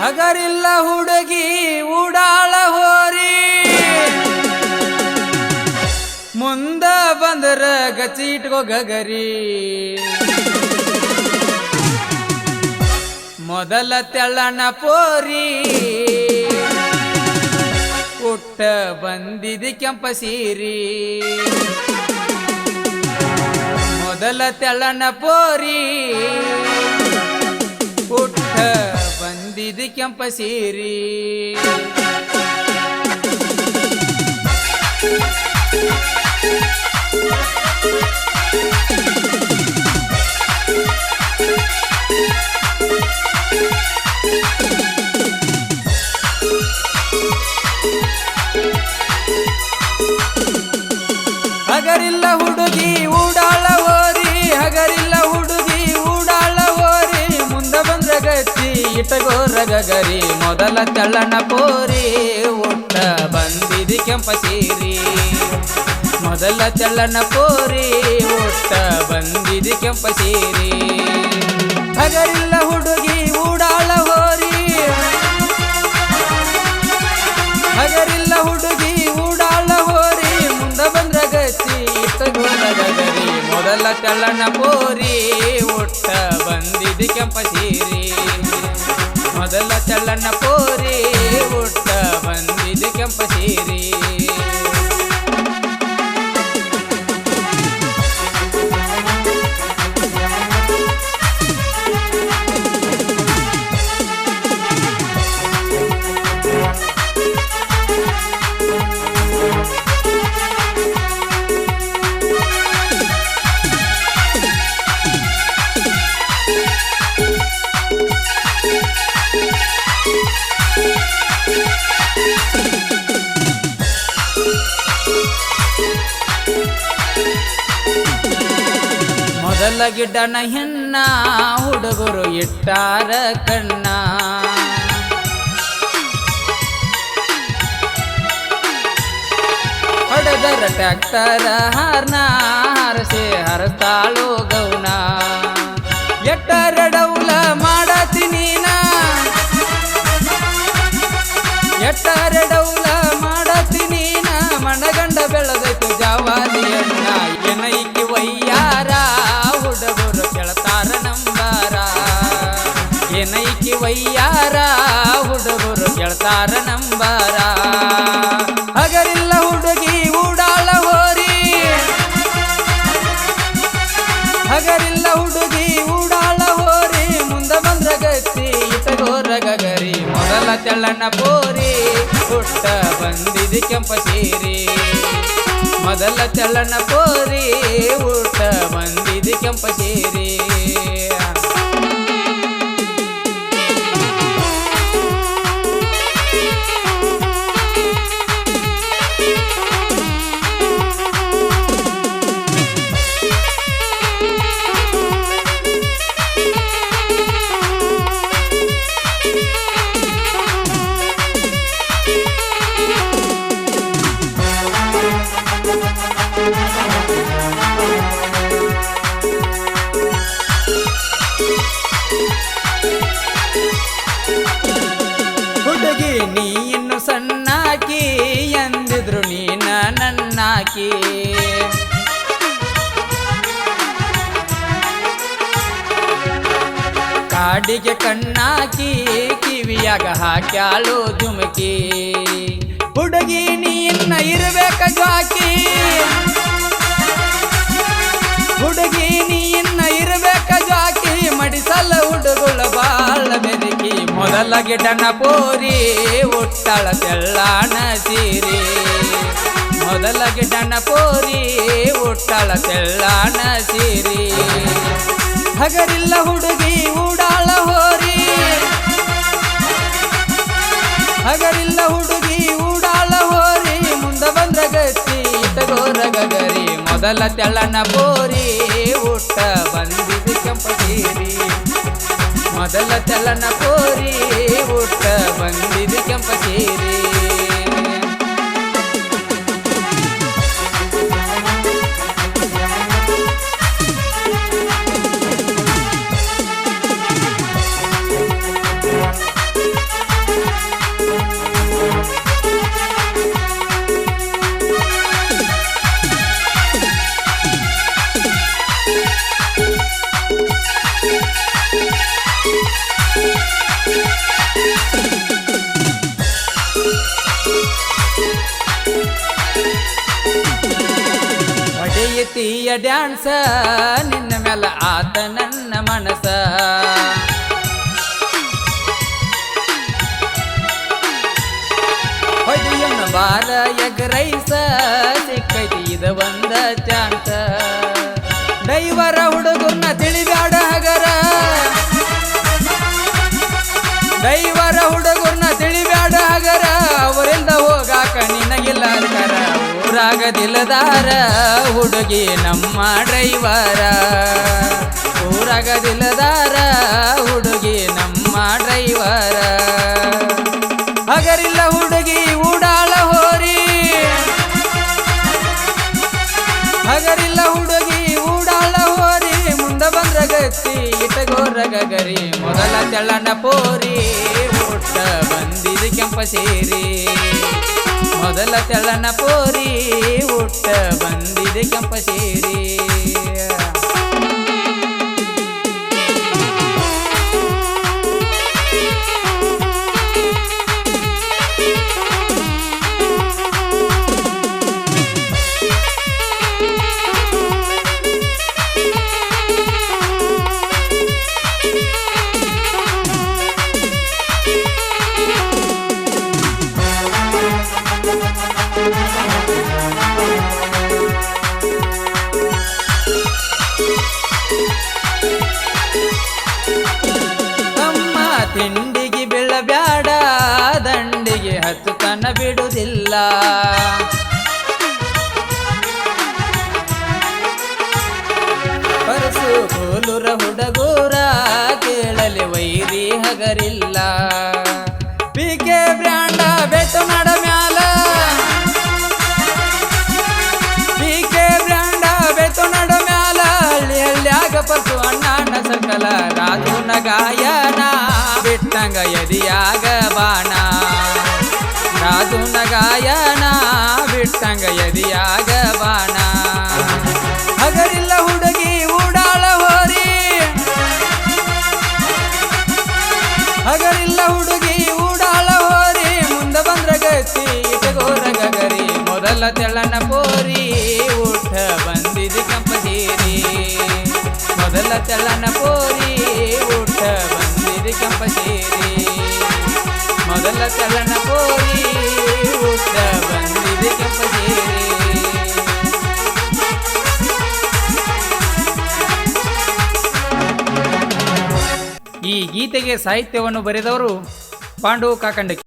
ಹಗರಿಲ್ಲ ಹುಡುಗಿ, ಉಡಾಳ ಹೋರಿ. ಮುಂದ ಬಂದರ ಗಚಿ ಇಟ್ಕೋ ಗಗರಿ. ಮೊದಲ ತೆಳ್ಳನ ಪೋರಿ. ಕೊಟ್ಟ ಬಂದಿದಿ ಕೆಂಪ ಸೀರಿ. ಮೊದಲ ತೆಳ್ಳನ ಪೋರಿ. ಉಟ್ಟ ಬಂದಿದಿ ಕೆಂಪ ಸೀರಿ. ಹಗರಿಲ್ಲ ಗಗರಿ, ಮೊದಲ ತಳ್ಳನ ಪೋರಿ ಉಟ್ಟ ಬಂದಿದಿ ಕೆಂಪ ಸೀರಿ. ಮೊದಲ ತೆಳ್ಳನ ಪೋರಿ ಉಟ್ಟ ಬಂದಿದಿ ಕೆಂಪ ಸೀರಿ. ಹಗರಿಲ್ಲ ಹುಡುಗಿ ಉಡಾಳ ಹೋರಿ. ಹಗರಿಲ್ಲ ಹುಡುಗಿ ಉಡಾಳ ಹೋರಿ. ಮುಂದ ಬಂದ್ರ ಗಚ್ಚಿ ಇಟ್ಟಗೋರ ಗಗರಿ. ಮೊದಲ ತೆಳ್ಳನ ಪೋರಿ ಉಟ್ಟ ಬಂದಿದಿ ಕೆಂಪ ಸೀರಿ. ಮೊದಲ ಚಲನ ಪೋರಿ ಗಿಡ್ಡನ ಹೆಣ್ಣ ಹುಡುಗರು ಇಟ್ಟಾರ ಕಣ್ಣ. ಹೊಡೆದರ ಟ್ಯಾಕ್ಟರ ಹಾರ್ನ ಹರಸೆ ಹರತಾಳು ಗೌನ. ಎಟ್ಟರಡೌಲ ಮಾಡತೀನೀನ ಎಟ್ಟರಡೌಲ ಹುಡುಗರು ನಂಬರ. ಹಗರಿಲ್ಲ ಹುಡುಗಿ ಉಡಾಳ ಹೋರಿ. ಹಗರಿಲ್ಲ ಹುಡುಗಿ ಉಡಾಳ ಹೋರಿ. ಮುಂದ ಬಂದ್ರ ಗತ್ತಿ ಇತಗೋರ ಗಗರಿ. ಮೊದಲ ತೆಳ್ಳನ ಪೋರಿ. ಹುಟ್ಟ ಬಂದಿದೆ ಕೆಂಪ ಸೀರಿ. ಮೊದಲ ತೆಳ್ಳನ ಪೋರಿ. ಊಟ ಬಂದಿದೆ ಕೆಂಪ ಸೀರಿ. ಕಾಡಿಗೆ ಕಣ್ಣಾಕಿ, ಕಿವಿಯಾಗ ಹಾಕ್ಯಾಳು ಧುಮಕಿ. ಹುಡುಗಿ ನೀನ್ನ ಇರಬೇಕ ಜ್ವಾಕಿ. ಹುಡುಗಿ ನೀನ್ನ ಇರಬೇಕ ಜ್ವಾಕಿ. ಮಡಿಸಲ್ಲ ಹುಡುಗುಳ ಬಾಳ ಬೆದಕಿ. ಮೊದಲ ಗಿಡನ ಪೋರಿ ಉಟ್ಟಳ ತೆಳ್ಳಾನ ಸೀರಿ. ಮೊದಲ ಗಿಡನ ಪೋರಿ ಉಟ್ಟಳ ತೆಳ್ಳಾನ ಸೀರಿ. ಹಗರಿಲ್ಲ ಹುಡುಗಿ ಉಡಾಳ ಹಗರಿಲ್ಲ ಹುಡುಗಿ ಉಡಾಳ ಹೋರಿ. ಮುಂದ ಬಂದ್ರ ಗತಿ ಇಟಗೋರ ಗಗರಿ. ಮೊದಲ ತೆಳ್ಳನ ಬೋರಿ ಉಟ್ಟ ಬಂದಿದೆ ಕೆಂಪಗೇರಿ. ಮೊದಲ ತೆಳ್ಳನ ಬೋರಿ ಉಟ್ಟ ಬಂದಿದೆ ಕೆಂಪ ಸೀರಿ ಡ್ಯಾನ್ಸ, ನಿನ್ನ ಮೇಲ ಆತ ನನ್ನ ಮನಸ. ಹೊಡಿಯನ್ನ ಬಾರ ಎಗರೈಸ, ಸಿಕ್ಕೈತಿ ಇದ ಒಂದ ಚಾನ್ಸ ಡೈವರ ಹುಡುಗರ್ನ ಊರಾಗ ದಿಲದಾರ ಹುಡುಗಿ ನಮ್ಮ ಡ್ರೈವರ. ಊರಾಗದಿಲ್ಲದಾರ, ಹುಡುಗಿ ನಮ್ಮ ಡ್ರೈವರ. ಹಗರಿಲ್ಲ ಹುಡುಗಿ, ಉಡಾಳ ಹೋರಿ. ಹಗರಿಲ್ಲ ಹುಡುಗಿ, ಉಡಾಳ ಹೋರಿ. ಮುಂದ ಬಂದ್ರ ಗತ್ತಿ ಇಟಗೋರ ಗಗರಿ ಮೊದಲ ತೆಳ್ಳನ ಪೋರಿ ಊಟ ಬಂದಿದ ಕೆಂಪ ಸೇರಿ. ಮೊದಲ ತೆಳ್ಳನ ಪೋರಿ ಊಟ ಬಂದಿದೆ ಕೆಂಪ ಸೇರಿ. ಹಗರಿಲ್ಲ ಪಿಕೆ ಬ್ರ್ಯಾಂಡ ಬೆಟ್ಟು ನಡ ಮ್ಯಾಲ ಪಿಕೆ ಬ್ರ್ಯಾಂಡ ಬೆಟ್ಟು ನಡ ಮ್ಯಾಲ ಹಳ್ಳಿ ಹಳ್ಳಿಯಾಗ ಪರ್ಸು ಅಣ್ಣ ಸಕಲ ರಾಜುನ ಗಾಯನ ಬಿಟ್ಟಂಗ ಎದಿಯಾಗ ಬಾಣ ರಾಜುನ ಗಾಯನ ಬಿಟ್ಟಂಗ ಎದಿಯಾಗ ಬಾಣ ಮೊದಲ ತೆಳನ ಪೋರಿ ಊಟ ಬಂದಿದೆ ಕಂಪಸೀರಿ ಮೊದಲ ತೆಳನ ಪೋರಿ ಊಟ ಬಂದಿದೆ ಕಂಪಸೀರಿ ಮೊದಲ ತೆಳನ ಪೋರಿ ಊಟ ಬಂದಿದೆ ಕಂಪಸೀರಿ ಈ ಗೀತೆಗೆ ಸಾಹಿತ್ಯವನ್ನು ಬರೆದವರು ಪಾಂಡು ಕಾಕಂಡಕಿ.